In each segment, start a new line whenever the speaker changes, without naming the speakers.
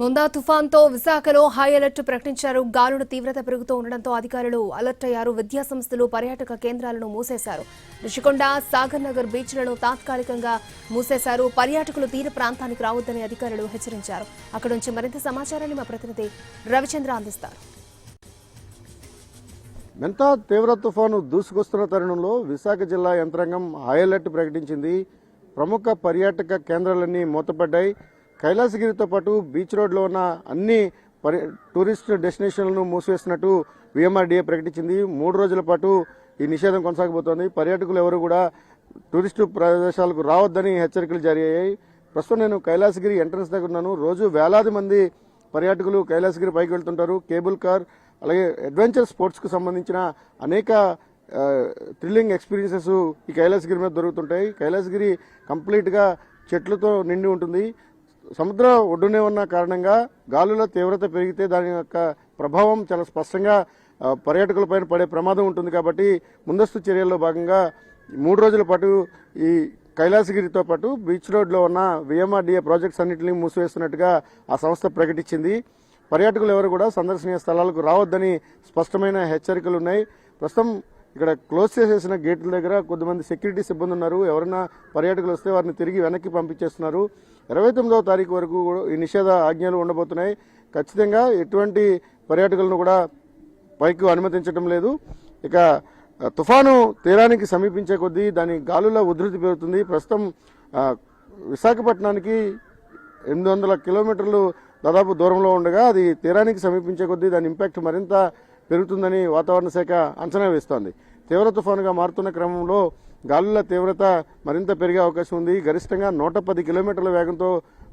ముందా తుఫాన్తో విశాఖలో high alert ప్రకటించారు. గాలుల తీవ్రత పెరుగుతూ ఉండడంతో అధికారులు అలర్ట్ అయ్యారు. విద్యా సంస్థలు పర్యాటక కేంద్రాలను మూసేశారు. రుషికొండ సాగర్ నగర్ బీచ్లను తాత్కాలికంగా మూసేశారు. పర్యాటకులు తీర ప్రాంతానికి రావద్దని అధికారులు హెచ్చరించారు. అక్కడి నుంచి మరింత సమాచారాన్ని మా ప్రతినిధి రవిచంద్ర అందిస్తారు.
మెంతా తీవ్ర తుఫాను దూసుకొస్తున్న తరుణంలో విశాఖ జిల్లా యంత్రాంగం హై అలర్ట్ ప్రకటించింది. ప్రముఖ పర్యాటక కేంద్రాలన్నీ మూతపడ్డాయి. కైలాసగిరితో పాటు బీచ్ రోడ్లో ఉన్న అన్ని పర్య టూరిస్ట్ డెస్టినేషన్లను మూసివేస్తున్నట్టు విఎంఆర్డీఏ ప్రకటించింది. మూడు రోజుల పాటు ఈ నిషేధం కొనసాగబోతోంది. పర్యాటకులు ఎవరు కూడా టూరిస్టు ప్రదేశాలకు రావద్దని హెచ్చరికలు జారీ అయ్యాయి. ప్రస్తుతం నేను కైలాసగిరి ఎంట్రన్స్ దగ్గర ఉన్నాను. రోజు వేలాది మంది పర్యాటకులు కైలాసగిరి పైకి వెళ్తుంటారు. కేబుల్ కార్ అలాగే అడ్వెంచర్ స్పోర్ట్స్కు సంబంధించిన అనేక థ్రిల్లింగ్ ఎక్స్పీరియన్సెస్ ఈ కైలాసగిరి మీద దొరుకుతుంటాయి. కైలాసగిరి కంప్లీట్గా చెట్లతో నిండి ఉంటుంది. సముద్ర ఒడ్డునే ఉన్న కారణంగా గాలుల తీవ్రత పెరిగితే దాని యొక్క ప్రభావం చాలా స్పష్టంగా పర్యాటకులపైన పడే ప్రమాదం ఉంటుంది కాబట్టి ముందస్తు చర్యల్లో భాగంగా మూడు రోజుల పాటు ఈ కైలాసగిరితో పాటు బీచ్ రోడ్లో ఉన్న విఎంఆర్డీఏ ప్రాజెక్ట్స్ అన్నింటినీ మూసివేస్తున్నట్టుగా ఆ సంస్థ ప్రకటించింది. పర్యాటకులు ఎవరు కూడా సందర్శనీయ స్థలాలకు రావద్దని స్పష్టమైన హెచ్చరికలు ఉన్నాయి. ప్రస్తుతం ఇక్కడ క్లోజ్ చేసేసిన గేట్ల దగ్గర కొద్దిమంది సెక్యూరిటీ సిబ్బంది ఉన్నారు. ఎవరైనా పర్యాటకులు వస్తే వారిని తిరిగి వెనక్కి పంపించేస్తున్నారు. ఇరవై తొమ్మిదవ తారీఖు వరకు కూడా ఈ నిషేధ ఆజ్ఞలు ఉండబోతున్నాయి. ఖచ్చితంగా ఎటువంటి పర్యాటకులను కూడా పైకి అనుమతించడం లేదు. ఇక తుఫాను తీరానికి సమీపించే కొద్దీ దాని గాలుల ఉధృతి పెరుగుతుంది. ప్రస్తుతం విశాఖపట్నానికి ఎనిమిది వందల కిలోమీటర్లు దాదాపు దూరంలో ఉండగా అది తీరానికి సమీపించే కొద్దీ దాని ఇంపాక్ట్ మరింత పెరుగుతుందని వాతావరణ శాఖ అంచనా వేస్తోంది. తీవ్ర తుఫానుగా మారుతున్న క్రమంలో గాలుల తీవ్రత మరింత పెరిగే అవకాశం ఉంది. గరిష్టంగా నూట పది కిలోమీటర్ల వేగంతో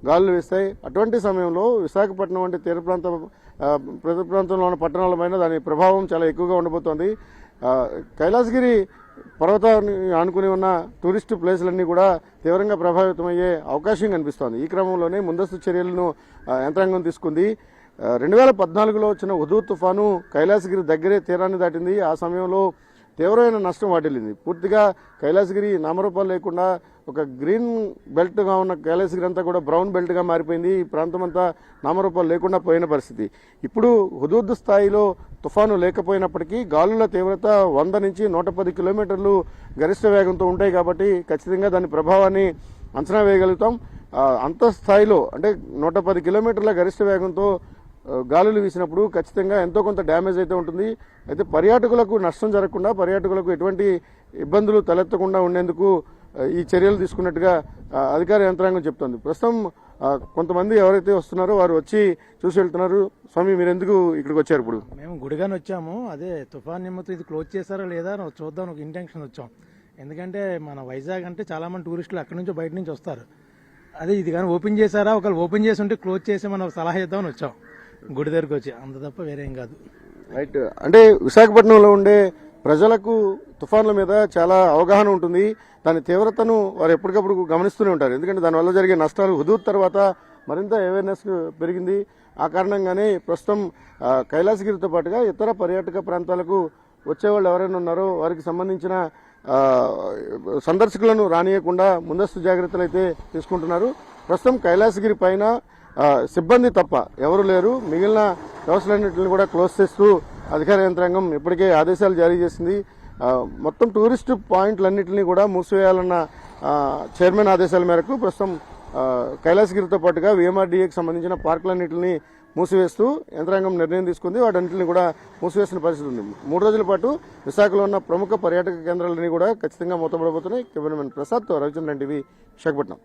గాలులు వేస్తాయి. అటువంటి సమయంలో విశాఖపట్నం వంటి తీర ప్రాంత ప్రతి ప్రాంతంలో ఉన్న పట్టణాల పైన దాని ప్రభావం చాలా ఎక్కువగా ఉండబోతోంది. కైలాసగిరి పర్వతాన్ని ఆనుకుని ఉన్న టూరిస్ట్ ప్లేసులన్నీ కూడా తీవ్రంగా ప్రభావితమయ్యే అవకాశం కనిపిస్తోంది. ఈ క్రమంలోనే ముందస్తు చర్యలను యంత్రాంగం తీసుకుంది. రెండు వేల పద్నాలుగులో వచ్చిన ఉదూ తుఫాను కైలాసగిరి దగ్గరే తీరాన్ని దాటింది. ఆ సమయంలో తీవ్రమైన నష్టం వాటిల్లింది. పూర్తిగా కైలాసగిరి నామరూపాలు లేకుండా ఒక గ్రీన్ బెల్ట్గా ఉన్న కైలాసగిరి అంతా కూడా బ్రౌన్ బెల్ట్గా మారిపోయింది. ఈ ప్రాంతం అంతా నామరూపాలు లేకుండా పోయిన పరిస్థితి. ఇప్పుడు హుదూద్ స్థాయిలో తుఫాను లేకపోయినప్పటికీ గాలుల తీవ్రత వంద నుంచి నూట పది కిలోమీటర్లు గరిష్ట వేగంతో ఉంటాయి కాబట్టి ఖచ్చితంగా దాని ప్రభావాన్ని అంచనా వేయగలుగుతాం. అంత స్థాయిలో అంటే నూట పది కిలోమీటర్ల గరిష్ట వేగంతో గాలులు వీసినప్పుడు ఖచ్చితంగా ఎంతో కొంత డ్యామేజ్ అయితే ఉంటుంది. అయితే పర్యాటకులకు నష్టం జరగకుండా పర్యాటకులకు ఎటువంటి ఇబ్బందులు తలెత్తకుండా ఉండేందుకు ఈ చర్యలు తీసుకున్నట్టుగా అధికార యంత్రాంగం చెప్తోంది. ప్రస్తుతం కొంతమంది ఎవరైతే వస్తున్నారో వారు వచ్చి చూసి వెళ్తున్నారు. స్వామి మీరు ఎందుకు ఇక్కడికి వచ్చారు ఇప్పుడు?
మేము గుడిగానే వచ్చాము. అదే తుఫాన్ నిమిత్తం ఇది క్లోజ్ చేశారా లేదా చూద్దాం ఒక ఇంటెన్షన్ వచ్చాం. ఎందుకంటే మన వైజాగ్ అంటే చాలా మంది టూరిస్టులు అక్కడి నుంచి బయట నుంచి వస్తారు. అదే ఇది కానీ ఓపెన్ చేశారా? ఒకవేళ ఓపెన్ చేసి ఉంటే క్లోజ్ చేసి మనం సలహా ఇద్దామని వచ్చాం. గుడి దగ్గరకు వచ్చి అంత తప్ప వేరేం కాదు.
రైట్. అంటే విశాఖపట్నంలో ఉండే ప్రజలకు తుఫాన్ల మీద చాలా అవగాహన ఉంటుంది. దాని తీవ్రతను వారు ఎప్పటికప్పుడు గమనిస్తూనే ఉంటారు. ఎందుకంటే దానివల్ల జరిగే నష్టాలు హుదూర్ తర్వాత మరింత అవేర్నెస్ పెరిగింది. ఆ కారణంగానే ప్రస్తుతం కైలాసగిరితో పాటుగా ఇతర పర్యాటక ప్రాంతాలకు వచ్చేవాళ్ళు ఎవరైనా ఉన్నారో వారికి సంబంధించిన సందర్శకులను రానియకుండా ముందస్తు జాగ్రత్తలు అయితే తీసుకుంటున్నారు. ప్రస్తుతం కైలాసగిరి పైన సిబ్బంది తప్ప ఎవరు లేరు. మిగిలిన వ్యవస్థలన్నింటిని కూడా క్లోజ్ చేస్తూ అధికార యంత్రాంగం ఇప్పటికే ఆదేశాలు జారీ చేసింది. మొత్తం టూరిస్ట్ పాయింట్లన్నింటినీ కూడా మూసివేయాలన్న చైర్మన్ ఆదేశాల మేరకు ప్రస్తుతం కైలాసగిరితో పాటుగా విఎంఆర్డీఏకి సంబంధించిన పార్కులన్నింటినీ మూసివేస్తూ యంత్రాంగం నిర్ణయం తీసుకుంది. వాటన్నింటిని కూడా మూసివేసిన పరిస్థితి ఉంది. మూడు రోజుల పాటు విశాఖలో ఉన్న ప్రముఖ పర్యాటక కేంద్రాలన్నీ కూడా ఖచ్చితంగా మూతపడబోతున్నాయి. కెమెరామెన్ ప్రసాద్తో రవిచంద్రన్ టీవీ విశాఖపట్నం.